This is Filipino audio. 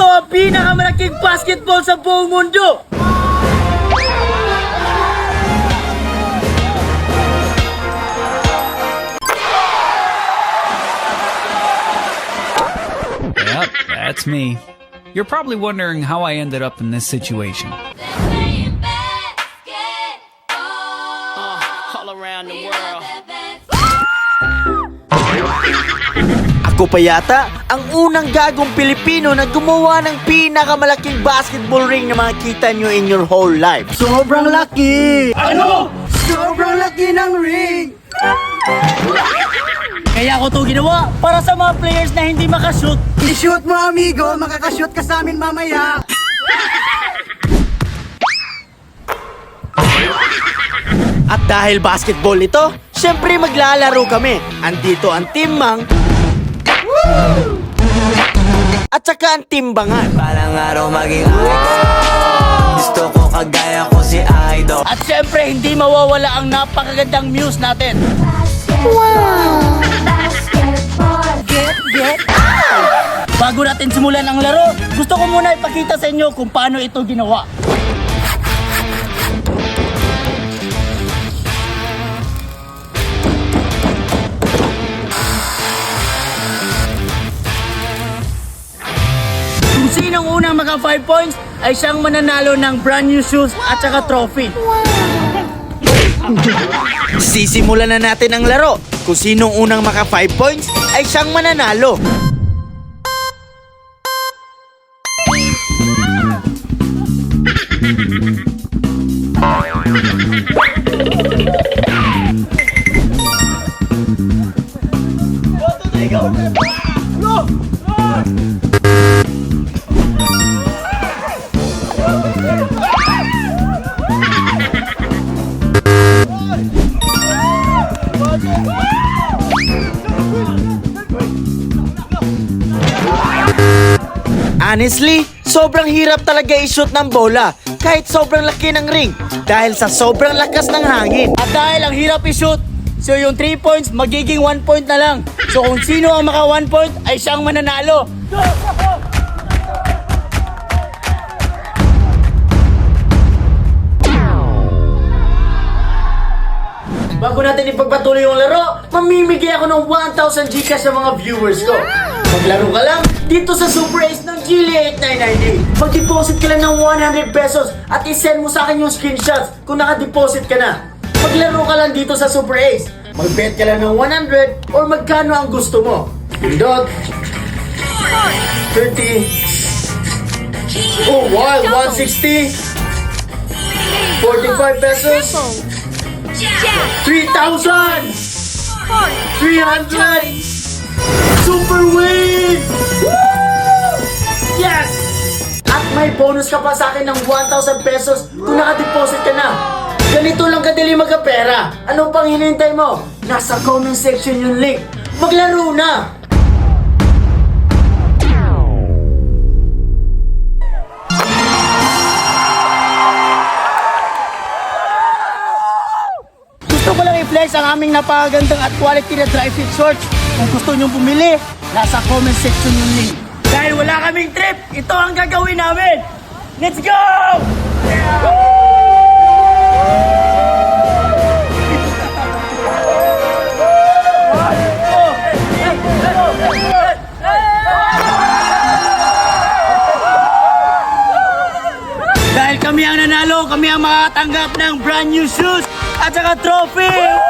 Ito ang pinakamalaking basketball sa buong mundo! Yep, that's me. You're probably wondering how I ended up in this situation. Playing basketball. Uh, all around the world. Ako pa yata ang unang gagong Pilipino na gumawa ng pinakamalaking basketball ring na makikita nyo in your whole life. Sobrang laki! Ano? Sobrang laki ng ring! Kaya ako to ginawa para sa mga players na hindi makashoot. I-shoot mo amigo, makakashoot ka sa amin mamaya. At dahil basketball ito, syempre maglalaro kami. Andito ang Team Mang at saka ang timbangan. Parang araw maging Gusto ko kagaya ko si Idol At syempre, hindi mawawala ang napakagandang muse natin. Basketball. Get, get. Bago natin simulan ang laro, gusto ko muna ipakita sa inyo kung paano ito ginawa. Kung sinong unang maka 5 points ay siyang mananalo ng brand new shoes at saka trophy. Sisimulan na natin ang laro. Kung sinong unang maka 5 points ay siyang mananalo. Honestly, sobrang hirap talaga i-shoot ng bola kahit sobrang laki ng ring dahil sa sobrang lakas ng hangin. At dahil ang hirap i-shoot, so yung 3 points magiging 1 point na lang. So kung sino ang maka 1 point ay siyang mananalo. Natin ipagpatuloy yung laro, mamimigay ako ng 1,000 Gcash sa mga viewers ko. Maglaro ka lang dito sa Super Ace ng Gili 8998. Mag-deposit ka lang ng 100 pesos at isend mo sa akin yung screenshots kung naka-deposit ka na. Maglaro ka lang dito sa Super Ace. Mag-bet ka lang ng 100 or magkano ang gusto mo. Pindot. 30. Oh, wow, 160. 45 pesos. 3,000! 300! Super win! Yes! At may bonus ka pa sa akin ng 1,000 pesos kung naka-deposit ka na. Ganito lang kadali magkapera. Ano pang hinihintay mo? Nasa comment section yung link. Maglaro na! I-flex ang aming napakagandang at quality na dry fit shorts. Kung gusto nyong bumili, nasa comment section yung link. Dahil wala kaming trip, ito ang gagawin namin. Let's go! Dahil kami ang nanalo, kami ang makatanggap ng brand new shoes at saka trophy!